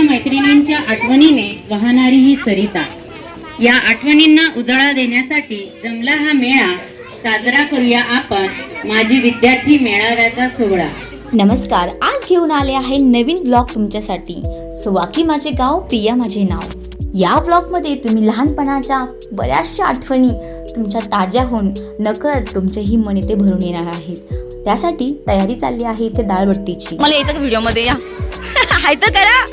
मित्रमैत्रिणींच्या आठवणीने वाहणारी ही सरिता. या आठवणींना उजाळा देण्यासाठी जमला हा मेळा साजरा करूया आपण माझी विद्यार्थी मेळाव्याचा सोहळा. नमस्कार आज घेऊन आले आहे नवीन ब्लॉग तुमच्यासाठी. सो वाकी माझे गाव प्रिया माझे नाव. या ब्लॉगमध्ये तुम्ही लहानपणाच्या बऱ्याचशा आठवणी तुमच्या ताज्या होऊन नकळत तुमचेही मन इथे भरून येणार आहेत. त्यासाठी तयारी चालली आहे इथे दाळबट्टीची. मला यायचं व्हिडिओमध्ये? या. हाय तर करा.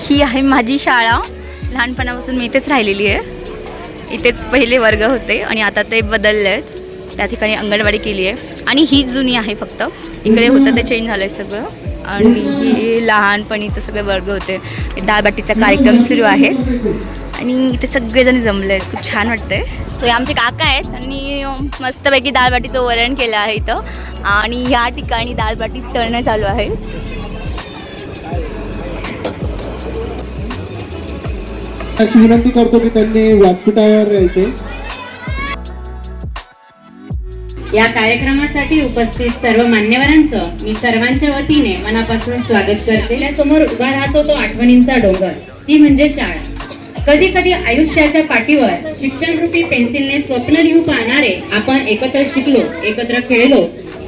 ही आहे माझी शाळा. लहानपणापासून मी इथेच राहिलेली आहे. इथेच पहिले वर्ग होते आणि आता ते बदलले आहेत त्या ठिकाणी अंगणवाडी केली आहे. आणि ही जुनी आहे फक्त. इकडे होतं ते चेंज झालं आहे सगळं. आणि हे लहानपणीचं सगळे वर्ग होते. दाळबाटीचा कार्यक्रम सुरू आहे. आणि इथे सगळेजण जमले आहेत खूप छान वाटतंय. सो हे आमचे काका आहेत. आणि मस्तपैकी दाळबाटीचं वरण केलं आहे इथं. आणि ह्या ठिकाणी दाळबाटी तळणं चालू आहे. अशी विनंती करतो की त्यांनी व्यासपीठावर यायचे. या कार्यक्रमासाठी उपस्थित सर्व मान्यवरांचं मी सर्वांच्या वतीने मनापासून स्वागत करते. समोर उभा राहतो तो आठवणींचा डोंगर. ती म्हणजे शाळा. कधी कधी आयुष्याच्या पाठीवर शिक्षण रूपी पेन्सिलने स्वप्न लिहू पाहणारे आपण एकत्र शिकलो एकत्र खेळलो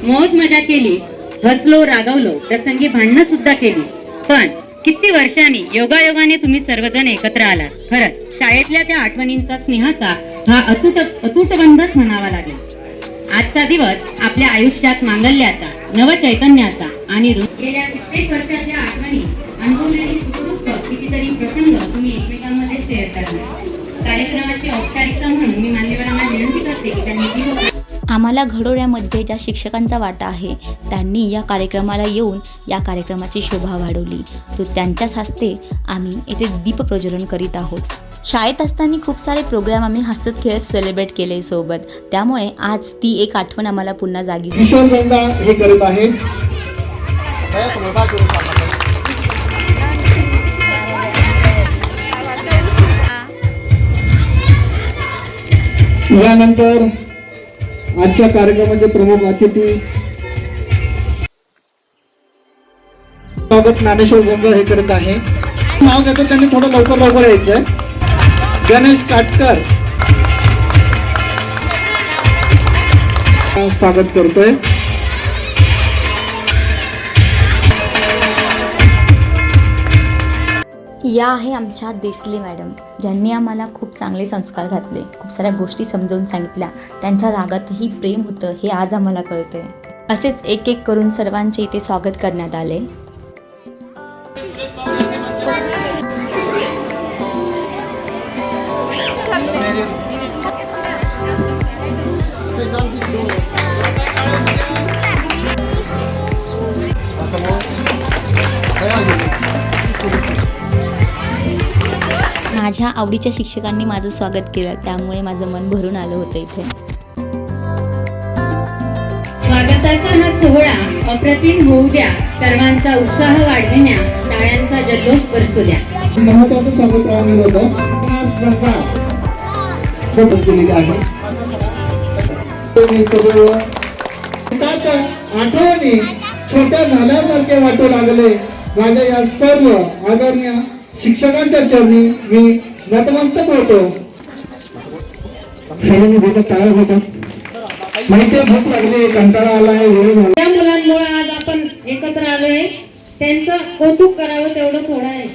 मौज मजा केली हसलो रागवलो प्रसंगी भांडणं सुद्धा केली. पण किती वर्षांनी योगायोगाने तुम्ही सर्वजण एकत्र आलात. खरंच शाळेतल्या त्या आठवणींचा स्नेहाचा हा अतूट अतुटबंधच म्हणावा लागेल. आजचा दिवस आपल्या आयुष्यात मांगल्याचा नव चैतन्याचा आणि गेल्या कित्येक वर्षातल्या आठवणी अनुभवलेली सुखदुःख कितीतरी प्रसंग तुम्ही एकमेकांमध्ये शेअर करणार. कार्यक्रमाची औपचारिकता म्हणून मी मान्यवरांना विनंती करते की त्यांनी जी आम्हाला घडवण्यामध्ये ज्या शिक्षकांचा वाटा आहे त्यांनी या कार्यक्रमाला येऊन या कार्यक्रमाची शोभा वाढवली. तो त्यांच्याच हस्ते आम्ही येथे दीप प्रज्वलन करीत आहोत. शाळेत असताना खूप सारे प्रोग्राम आम्ही हसत खेळत सेलिब्रेट केले सोबत. त्यामुळे आज ती एक आठवण आम्हाला पुन्हा जागी झाली. यानंतर आजच्या कार्यक्रमाचे प्रमुख अतिथी स्वागत ज्ञानेश्वर गोंधळ हे करत आहे. नाव घेतो त्यांनी थोडं लवकर लवकर यायचंय. गणेश काटकर. स्वागत करतोय. या आहे आमच्या देसले मॅडम ज्यांनी आम्हाला खूप चांगले संस्कार घातले खूप साऱ्या गोष्टी समजावून सांगितल्या. त्यांच्या रागातही प्रेम होतं हे आज आम्हाला कळतंय. असेच एक एक करून सर्वांचे इथे स्वागत करण्यात आले माझ्या आवडीच्या शिक्षकांनी माझं स्वागत केलं त्यामुळे माझं मन भरून आलं होतं इथे. स्वागताचा हा सोहळा अप्रतिम होऊ द्या सर्वांचा उत्साह वाढविण्या टाळ्यांचा जल्लोष बरसू द्या महत्वाचं स्वागत आहे आठवणी छोट्या झाल्यासारखे वाटू लागले. माझ्या या सर्व आदरणीय शिक्षकांच्या चरणी मी नतमस्तक होतो. सर्वांनी भेटत टाळ्या होतात माहिती भूक लागली कंटाळा आलाय वेळ झाला. त्या मुलांमुळे आज आपण एकत्र आलोय त्यांचं कौतुक करावं तेवढं थोडं आहे.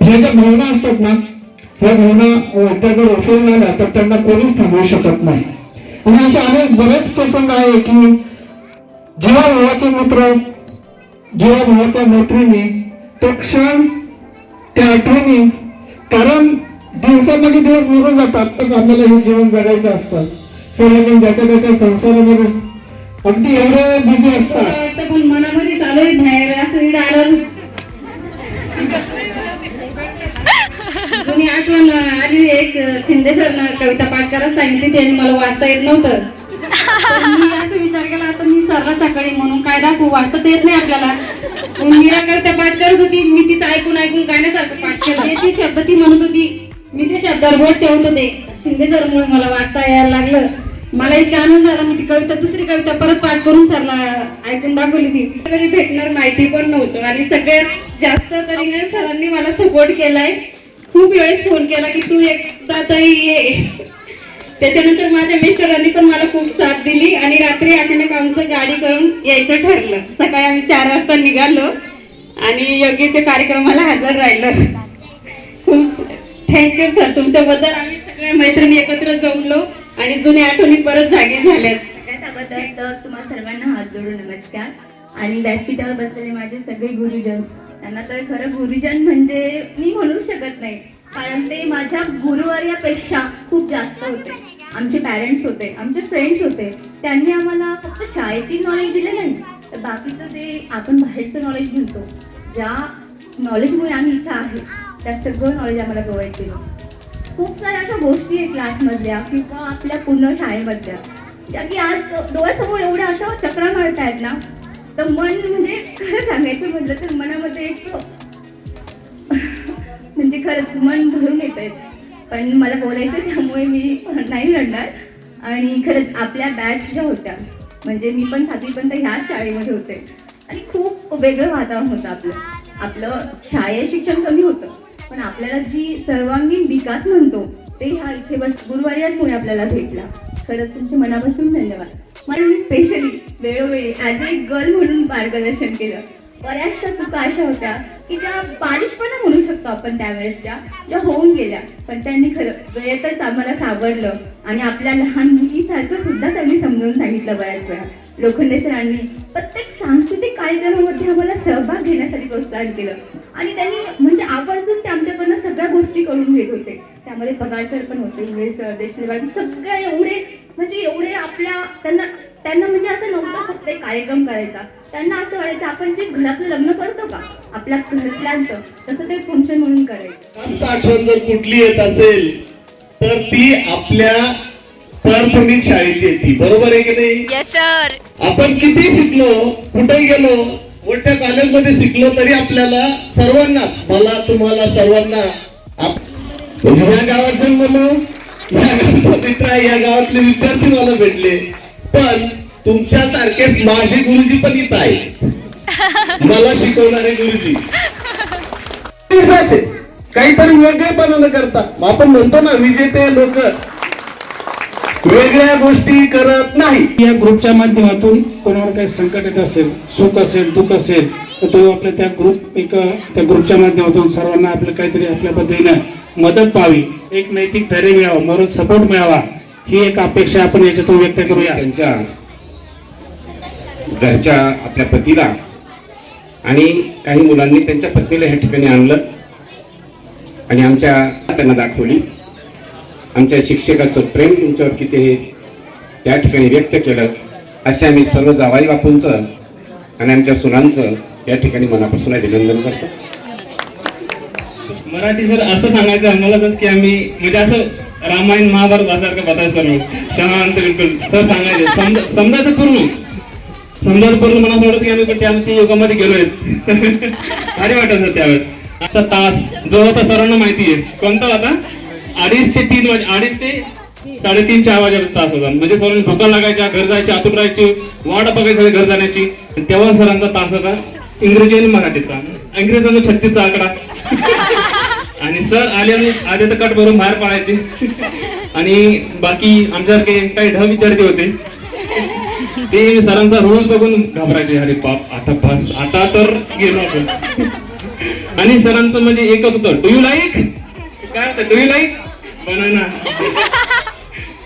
ह्या ज्या भावना असतात ना ह्या भावना वाट्याकडे उठवून आल्या तर त्यांना कोणीच थांबवू शकत नाही. आणि असे अनेक बरेच प्रसंग आहे की जेव्हा भावाचे मित्र जेव्हा भावाच्या मैत्रिणी तो क्षण त्या आठवणी कारण दिवसामध्ये दिवस निघून जातात तर आपल्याला हे जीवन जगायचं असतं. सर्व ज्याच्या त्याच्या संसारामध्ये अगदी एवढे बिझी असतात. पण मनामध्ये चालू आहे बाहेर असं इकडे आलं. जुनी आठवण आली एक शिंदे सर कविता पाठ करायला सांगितली त्यांनी मला वाचता येत नव्हतं. मी असं विचार केला आता मी सरला सकाळी म्हणून काय दाखवू वाचता येत नाही आपल्याला. मग मीरा कविता पाठ करत होती. मी तिचं ऐकून ऐकून गाण्यासारखं पाठ केलं ते ती शब्द ती म्हणत होती. मी ते शब्दावर बोट ठेवत होते. शिंदे सर म्हणून मला वाचता यायला लागलं. मला इतका आनंद झाला मी ती कविता दुसरी कविता परत पाठ करून सरला ऐकून दाखवली ती. कधी भेटणार माहिती पण नव्हतं. आणि सगळ्यात जास्त तरी सरांनी मला सपोर्ट केलाय. खूप वेळेस फोन केला की तू एकदा तरी ये. त्याच्यानंतर माझ्या मिस्टरांनी पण मला खूप साथ दिली आणि रात्री अचानक आमचं गाडी करून यायचं ठरलं. सकाळी आम्ही चार वाजता निघालो आणि योग्य ते कार्यक्रमाला हजर राहिलो. खूप थँक्यू सर तुमच्याबद्दल आम्ही सगळ्या मैत्रिणी एकत्र जमलो आणि जुन्या आठवणी परत जागी झाल्या सगळ्यात तर तुम्हा सर्वांना हात जोडून नमस्कार. आणि व्यासपीठावर बसलेले माझे सगळे गुरुजन त्यांना तर खरं गुरुजन म्हणजे मी म्हणूच शकत नाही. कारण ते माझ्या गुरुवर्यापेक्षा खूप जास्त होते. आमचे पॅरेंट्स होते आमचे फ्रेंड्स होते. त्यांनी आम्हाला फक्त शाळेतील नॉलेज दिलं नाही. तर बाकीचं जे आपण बाहेरचं नॉलेज म्हणतो ज्या नॉलेजमुळे आम्ही इथं आहे त्या सगळं नॉलेज आम्हाला प्रोव्हाइड केलं. खूप साऱ्या अशा गोष्टी आहेत क्लासमधल्या किंवा आपल्या पूर्ण शाळेमधल्या. ज्या की आज डोळ्यासमोर एवढ्या अशा चक्रा मारतायत ना तर मन म्हणजे खरं सांगायचं म्हटलं तर मनामध्ये एक म्हणजे खरंच मन भरून येत पण मला बोलायचं त्यामुळे मी नाही रडणार. आणि खरंच आपल्या बॅच ज्या होत्या म्हणजे मी पण सातवीपर्यंत ह्याच शाळेमध्ये होते. आणि खूप वेगळं वातावरण होतं आपलं. आपलं शालेय शिक्षण कमी होतं. पण आपल्याला जी सर्वांगीण विकास म्हणतो ते ह्या इथे बस गुरुवार्यांमुळे आपल्याला भेटला. खरंच तुमचे मनापासून धन्यवाद. मला मी स्पेशली वेळोवेळी ॲज ए गर्ल म्हणून मार्गदर्शन केलं. बऱ्याचशा चुका अशा होत्या की ज्या बालिशपणा म्हणू शकतो आपण त्यावेळेसच्या ज्या होऊन गेल्या. पण त्यांनी खरं वेळेतच आम्हाला सावरलं आणि आपल्या लहान मुलीसारखं सुद्धा त्यांनी समजून सांगितलं बऱ्याच वेळा. लोखंडे सरांनी प्रत्येक सांस्कृतिक कार्यक्रमामध्ये आम्हाला सहभाग घेण्यासाठी प्रोत्साहन केलं. आणि त्यांनी म्हणजे आवर्जून ते आमच्याकडनं सगळ्या गोष्टी करून घेत होते. त्यामध्ये पगार सर पण होते सर देशले सगळ्या एवढे म्हणजे एवढे आपल्या त्यांना त्यांना म्हणजे असं नव्हतं फक्त एक कार्यक्रम करायचा. त्यांना असं वाटायचं आपण जे घरातलं लग्न करतो का आपल्या घरातल्यांचं तसं ते फंक्शन म्हणून करायचं. जास्त आठवण जर कुठली येत असेल तर ती आपल्या प्राथमिक शाळेची येते बरोबर आहे की नाही? येस सर आपण किती शिकलो कुठे गेलो मोठ्या कॉलेजमध्ये शिकलो तरी आपल्याला सर्वांनाच मला तुम्हाला सर्वांना म्हणजे या गावात जन्मलो या गावचा मित्र आहे या गावातले विद्यार्थी मला भेटले. पण तुमच्यासारखेच माझे गुरुजी पण इथं आहेत. मला शिकवणारे गुरुजी. आहे. काहीतरी वेगळेपणा करता आपण म्हणतो ना विजेते लोक. वेगळ्या गोष्टी करत नाही. या ग्रुपच्या माध्यमातून कोणावर काही संकट येत असेल सुख असेल दुःख असेल तर तो आपल्या त्या ग्रुप एक त्या ग्रुपच्या माध्यमातून सर्वांना आपलं काहीतरी आपल्या पद्धतीनं मदत पाहावी एक नैतिक धैर्य मिळावं मरोज सपोर्ट मिळावा. ही एक अपेक्षा आपण याच्यातून व्यक्त करूया. त्यांच्या घरच्या आपल्या पतीला आणि काही मुलांनी त्यांच्या पत्नीला ह्या ठिकाणी आणलं आणि आमच्या त्यांना दाखवली. आमच्या शिक्षकाचं प्रेम तुमच्यावर किती हे त्या ठिकाणी व्यक्त केलं. असे आम्ही सर्व जावाई बापूंचं आणि आमच्या सुनांचं या ठिकाणी मनापासून अभिनंदन करतो. मराठी सर असं सांगायचं आम्हाला की आम्ही म्हणजे असं रामायण महाभारत वाचायचं बसायचं सर्व. शांत बिलकुल सर सांगायचे. समजा समजायचं पूर्ण समजायचं पूर्ण मला सोडत वाटत की आम्ही पण त्या त्या युगामध्ये गेलोय भारी वाटत सर त्यावेळेस. असा तास जो होता सरांना माहिती आहे. कोणता होता? अडीच ते तीन वाजे अडीच ते साडेतीन चार वाजेपर्यंत तास होता. म्हणजे सरांनी भूका लागायच्या घर जायची आतून राहायची वाट बघायची घर जाण्याची. तेव्हा सरांचा तासाचा इंग्रजी आणि मराठीचा. इंग्रजांचा छत्तीसचा आकडा. आणि सर आले आले तर कट भरून बाहेर पडायचे आणि बाकी आमच्यासारखे काही ढ विद्यार्थी होते. ते सरांचा रोज बघून घाबरायचे अरे बाप आता बस आता तर गेलो आपण. आणि सरांचं म्हणजे एकच होतं डू यू लाईक काय होतं डू यू लाईक बनवना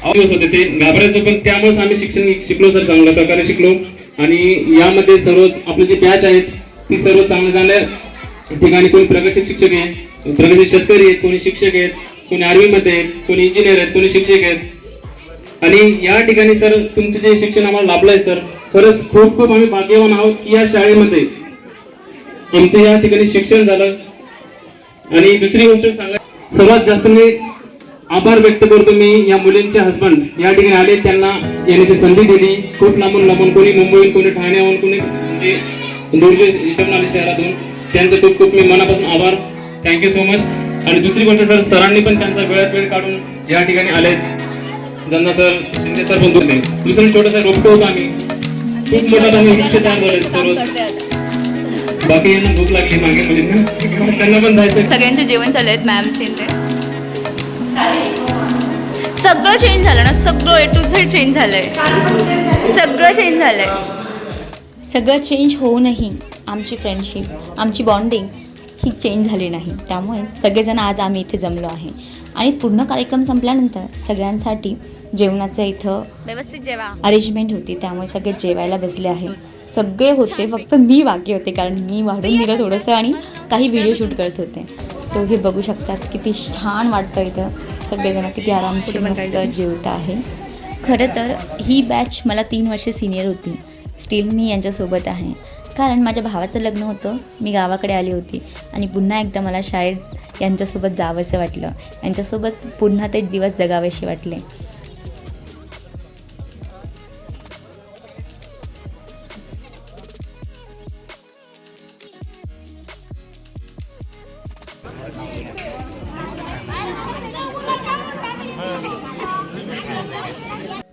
दिवस होते ते घाबरायचं पण त्यामुळेच आम्ही शिक्षण शिकलो सर चांगल्या प्रकारे शिकलो. आणि यामध्ये सर्व आपले जे बॅच आहेत ती सर्व चांगले चांगल्या ठिकाणी कोणी प्रगतशील शिक्षक आहे प्रगती शेतकरी आहेत कोणी शिक्षक आहेत कोणी आर्मीमध्ये आहेत कोणी इंजिनियर आहेत कोणी शिक्षक आहेत. आणि या ठिकाणी सर तुमचं जे शिक्षण आम्हाला लाभलंय सर खरंच खूप खूप आम्ही भाग्यवान आहोत की या शाळेमध्ये आमचं या ठिकाणी शिक्षण झालं. आणि दुसरी गोष्ट सांगा सर्वात जास्त मी आभार व्यक्त करतो मी या मुलींचे हसबंड या ठिकाणी आले त्यांना येण्याची संधी दिली. खूप लांबून लांबून कोणी मुंबईहून कोणी ठाण्याहून कोणी दूरचे आले शहरातून त्यांचं खूप खूप मी मनापासून आभार. थँक्यू सो मच आणि दुसरी गोष्ट सर सरांनी पण त्यांचा वेळात वेळ काढून या ठिकाणी आलेत. ज्यांना सर शिंदे सर पण होते दुसरं छोटंसं रोपटं होतं आम्ही. खूप मोठा आम्ही वृक्ष तयार झाले सर्व. बाकी यांना भूक लागली मागे मुलींना त्यांना पण जायचं सगळ्यांचे जेवण झालं आहेत मॅमचे ते सगळं चेंज झालं ना? सगळं ए टू झेड चेंज झालंय. सगळं चेंज झालंय. सगळं चेंज होऊनही आमची फ्रेंडशिप आमची बॉन्डिंग ही चेंज झाली नाही. त्यामुळे सगळेजण आज आम्ही इथे जमलो आहे. आणि पूर्ण कार्यक्रम संपल्यानंतर सगळ्यांसाठी जेवणाचं इथं व्यवस्थित जेवा. अरेंजमेंट होती. त्यामुळे सगळे जेवायला बसले आहे. सगळे होते फक्त मी बाकी होते कारण मी वाढून दिलं थोडंसं आणि काही व्हिडिओ शूट करत होते. सो हे बघू शकतात किती छान वाटतं इथं. सगळेजण किती आरामशीर मस्त जेवत आहे. खरं तर ही बॅच मला तीन वर्षे सिनियर होती. स्टील मी यांच्यासोबत आहे. कारण माझ्या भावाचं लग्न होतं. मी गावाकडे आली होती आणि पुन्हा एकदा मला शाळेत यांच्यासोबत जावंसं वाटलं. यांच्यासोबत पुन्हा ते दिवस जगावेसे वाटले.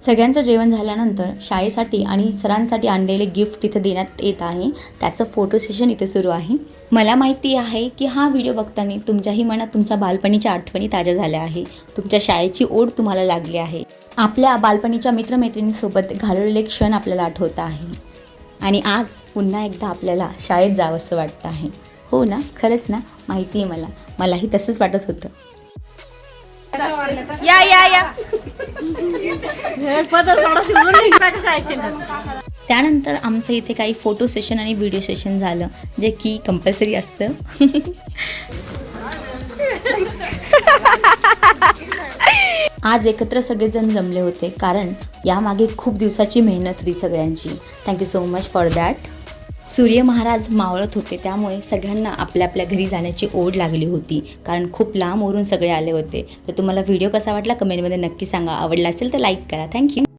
सगळ्यांचं जेवण झाल्यानंतर शाळेसाठी आणि सरांसाठी आणलेले गिफ्ट इथं देण्यात येत आहे. त्याचं फोटो सेशन इथे सुरू आहे. मला माहिती आहे की हा व्हिडिओ बघताना तुमच्याही मनात तुमच्या बालपणीच्या आठवणी ताज्या झाल्या आहे तुमच्या शाळेची ओढ तुम्हाला लागली आहे. आपल्या बालपणीच्या मित्रमैत्रिणींसोबत घालवलेले क्षण आपल्याला आठवत आहे. आणि आज पुन्हा एकदा आपल्याला शाळेत जावंसं वाटतं आहे. हो ना? खरंच ना? माहिती आहे मला. मलाही तसंच वाटत होतं. या या या. त्यानंतर आमचं इथे काही फोटो सेशन आणि व्हिडिओ सेशन झालं जे की कंपल्सरी असतं. आज एकत्र सगळेजण जमले होते कारण यामागे खूप दिवसाची मेहनत होती सगळ्यांची. Thank you so much for that सूर्य महाराज मावळत होते त्यामुळे सगळ्यांना आपल्या आपल्या घरी जाण्याची ओढ लागली होती. कारण खूप लांबवरून सगळे आले होते. तर तुम्हाला व्हिडिओ कसा वाटला कमेंटमध्ये नक्की सांगा. आवडला असेल तर लाईक करा. थँक्यू